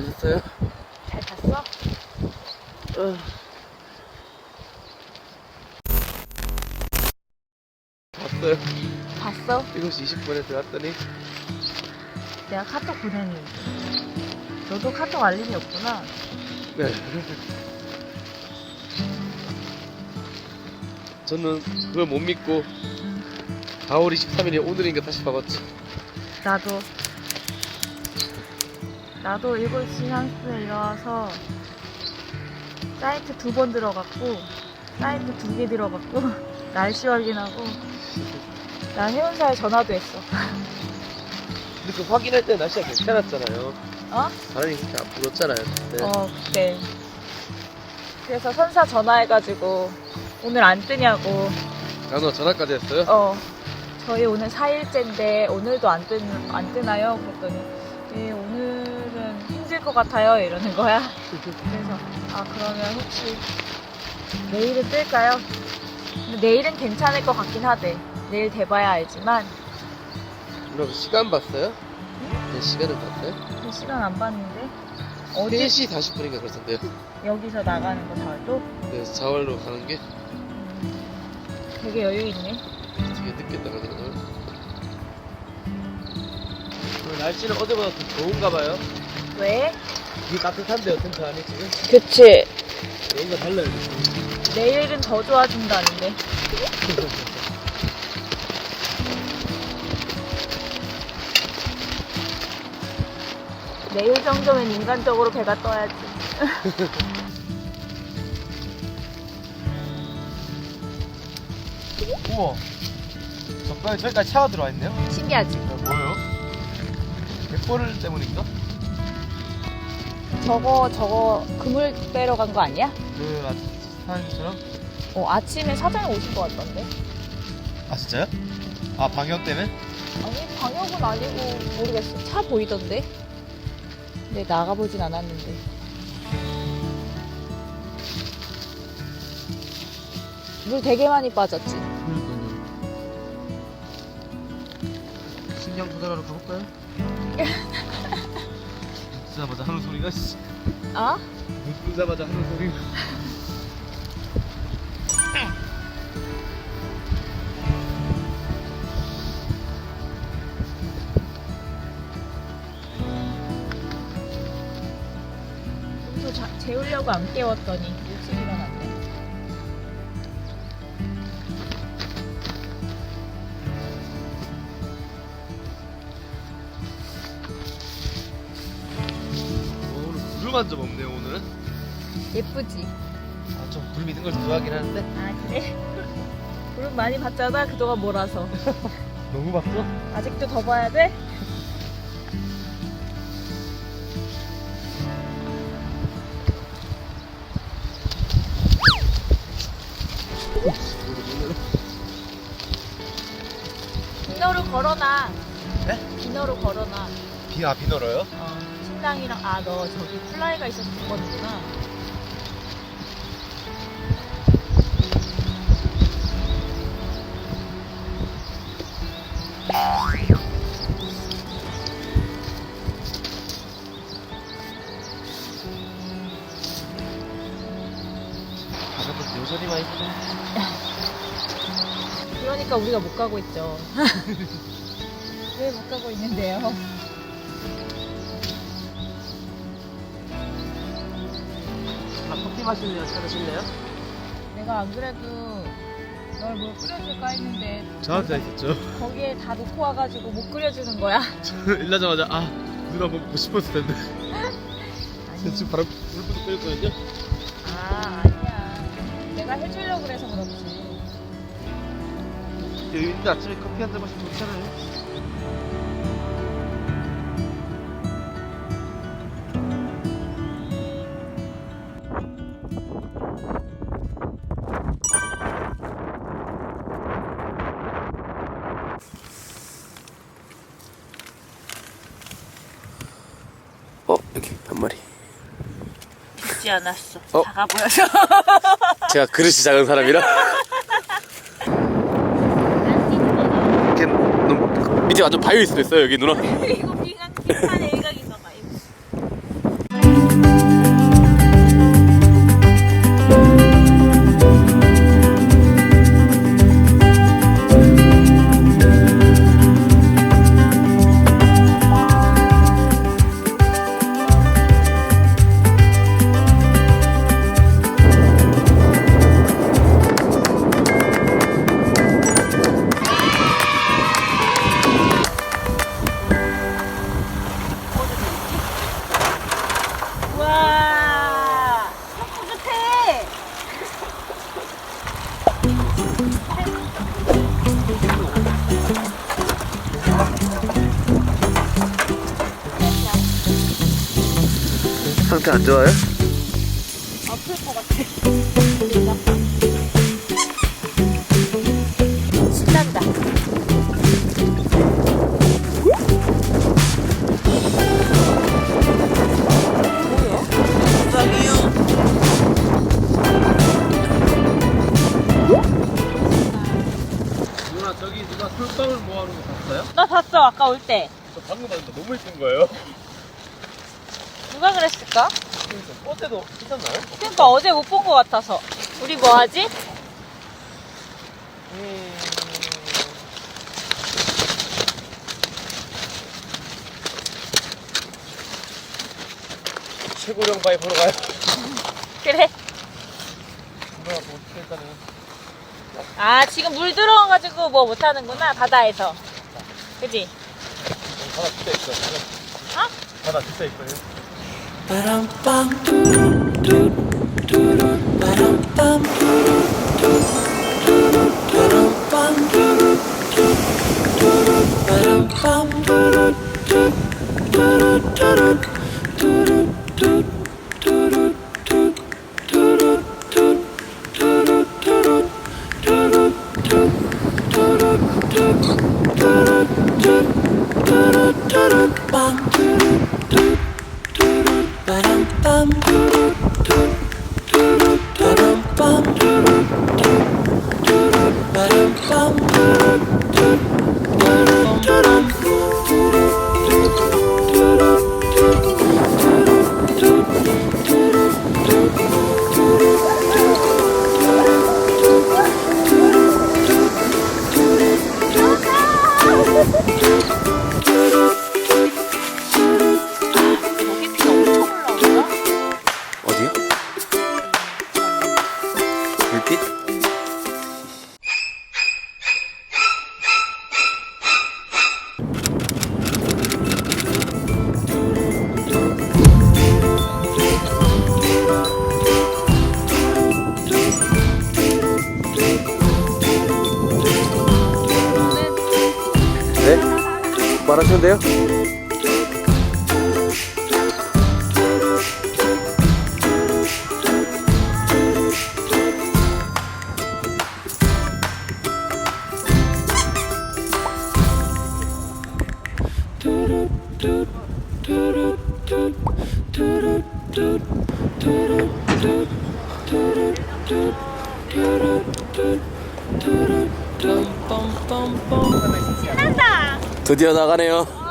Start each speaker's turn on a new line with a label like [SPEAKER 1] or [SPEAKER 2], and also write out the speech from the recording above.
[SPEAKER 1] 끝내셨어요?
[SPEAKER 2] 잘 탔어?
[SPEAKER 1] 어. 봤어요.
[SPEAKER 2] 봤어?
[SPEAKER 1] 7시 20분에 들어갔더니
[SPEAKER 2] 내가 카톡 보내니. 너도 카톡 알림이 없구나.
[SPEAKER 1] 네. 저는 그걸 못 믿고 4월 23일이 오늘인가 다시 봐봤지.
[SPEAKER 2] 나도. 나도 7시 향수에 일어나서 사이트 두 번 들어갔고, 사이트 두 개 들어갔고, 날씨 확인하고, 나 해운사에 전화도 했어.
[SPEAKER 1] 근데 그 확인할 때 날씨가 괜찮았잖아요.
[SPEAKER 2] 어?
[SPEAKER 1] 바람이 그렇게 안 불었잖아요. 그때.
[SPEAKER 2] 어, 그때. 그래서 선사 전화해가지고, 오늘 안 뜨냐고.
[SPEAKER 1] 나도 전화까지 했어요.
[SPEAKER 2] 어, 저희 오늘 4일째인데 오늘도 안, 뜨, 안 뜨나요? 그랬더니 예, 오늘은 힘들 것 같아요 이러는 거야. 그래서 아 그러면 혹시 내일은 뜰까요? 근데 내일은 괜찮을 것 같긴 하대. 내일 돼봐야 알지만
[SPEAKER 1] 그럼 시간 봤어요? 네, 시간은 봤어요?
[SPEAKER 2] 그 시간 안 봤는데 어디
[SPEAKER 1] 3시 40분인가 그렇던데요.
[SPEAKER 2] 여기서 나가는 거 잘도
[SPEAKER 1] 네, 4월로 가는 게
[SPEAKER 2] 되게 여유 있네.
[SPEAKER 1] 되게 늦게 나가는 거예요. 날씨는 어제보다 더 좋은가 봐요.
[SPEAKER 2] 왜?
[SPEAKER 1] 이게 따뜻한데요, 텐트 안에 지금?
[SPEAKER 2] 그치.
[SPEAKER 1] 뭔가 달라요.
[SPEAKER 2] 내일은 더 좋아진다는데. 내일 정도면 인간적으로 배가 떠야지.
[SPEAKER 1] 우와. 적당히 저기까지 차가 들어와 있네요.
[SPEAKER 2] 신기하지?
[SPEAKER 1] 뭐예요? 갯벌 때문인가?
[SPEAKER 2] 저거 저거 그물 빼러 간 거 아니야?
[SPEAKER 1] 그 아침 사장님처럼?
[SPEAKER 2] 어 아침에 사장이 오신 것 같던데.
[SPEAKER 1] 아 진짜요? 아 방역 때문에?
[SPEAKER 2] 아니 방역은 아니고 모르겠어. 차 보이던데. 근데 나가보진 않았는데. 물 되게 많이 빠졌지.
[SPEAKER 1] 그러니까요. 신경 조절하러 가볼까요? 눈 뜨자마자 하는 소리가 씨.
[SPEAKER 2] 아?
[SPEAKER 1] 눈 뜨자마자 하는 소리가.
[SPEAKER 2] 또 자, 재우려고 안 깨웠더니 일찍 일어났네.
[SPEAKER 1] 어, 오늘 불을 만점 없네요 오늘은.
[SPEAKER 2] 예쁘지?
[SPEAKER 1] 아좀 불 믿는 걸 좋아하긴 하는데
[SPEAKER 2] 아 그래? 구름 많이 봤잖아 그동안 몰아서.
[SPEAKER 1] 너무 봤어?
[SPEAKER 2] 아직도 더 봐야 돼? 비너로 걸어놔.
[SPEAKER 1] 네?
[SPEAKER 2] 비너로 걸어놔.
[SPEAKER 1] 비아 비 놀아요?
[SPEAKER 2] 어, 신랑이랑 아 너 저기 플라이가.
[SPEAKER 1] 바다도 여전히 많이.
[SPEAKER 2] 그러니까 우리가 못 가고 있죠. 왜 못 가고 있는데요?
[SPEAKER 1] 커피 마실래요? 차 드실래요?
[SPEAKER 2] 내가 안 그래도 널 뭘 끓여줄까 했는데
[SPEAKER 1] 저한테 있었죠.
[SPEAKER 2] 거기에 다 놓고 와가지고 못 끓여주는 거야.
[SPEAKER 1] 일나자마자 아 누나 먹고 싶었을 텐데.
[SPEAKER 2] 아니,
[SPEAKER 1] 지금 바로 불부터 끓였거든요.
[SPEAKER 2] 아 아니야. 내가 해주려고 그래서 그렇지.
[SPEAKER 1] 여기 있는데 아침에 커피 한 잔 마시면 좋잖아요.
[SPEAKER 2] 죽지 않았어.
[SPEAKER 1] 어?
[SPEAKER 2] 작아 보여서.
[SPEAKER 1] 제가 그릇이 작은 사람이라. 이렇게 밑에 완전 바위일 수도 있어요 여기 누나.
[SPEAKER 2] 이거 봐. 이거.
[SPEAKER 1] 상태 안 좋아요?
[SPEAKER 2] 아플 것 같아. 신난다.
[SPEAKER 1] 누나 저기 누나 솔방울 모아놓은 거 봤어요?
[SPEAKER 2] 나 봤어 아까 올 때.
[SPEAKER 1] 저 방금 봤는데 너무 예쁜 거예요.
[SPEAKER 2] 누가 그랬을까?
[SPEAKER 1] 어제도 있었나요?
[SPEAKER 2] 그러니까 어제 못 본 것 같아서. 우리 뭐 하지?
[SPEAKER 1] 음... 최고령 바위 보러 가요.
[SPEAKER 2] 그래. 뭐아 지금 물 들어와가지고 뭐 못하는구나 바다에서. 그지?
[SPEAKER 1] 바다 진짜 있어요.
[SPEAKER 2] 어?
[SPEAKER 1] 바다 진짜 있어요.
[SPEAKER 2] 저
[SPEAKER 1] 돼요?
[SPEAKER 2] 신난다.
[SPEAKER 1] 드디어 나가네요.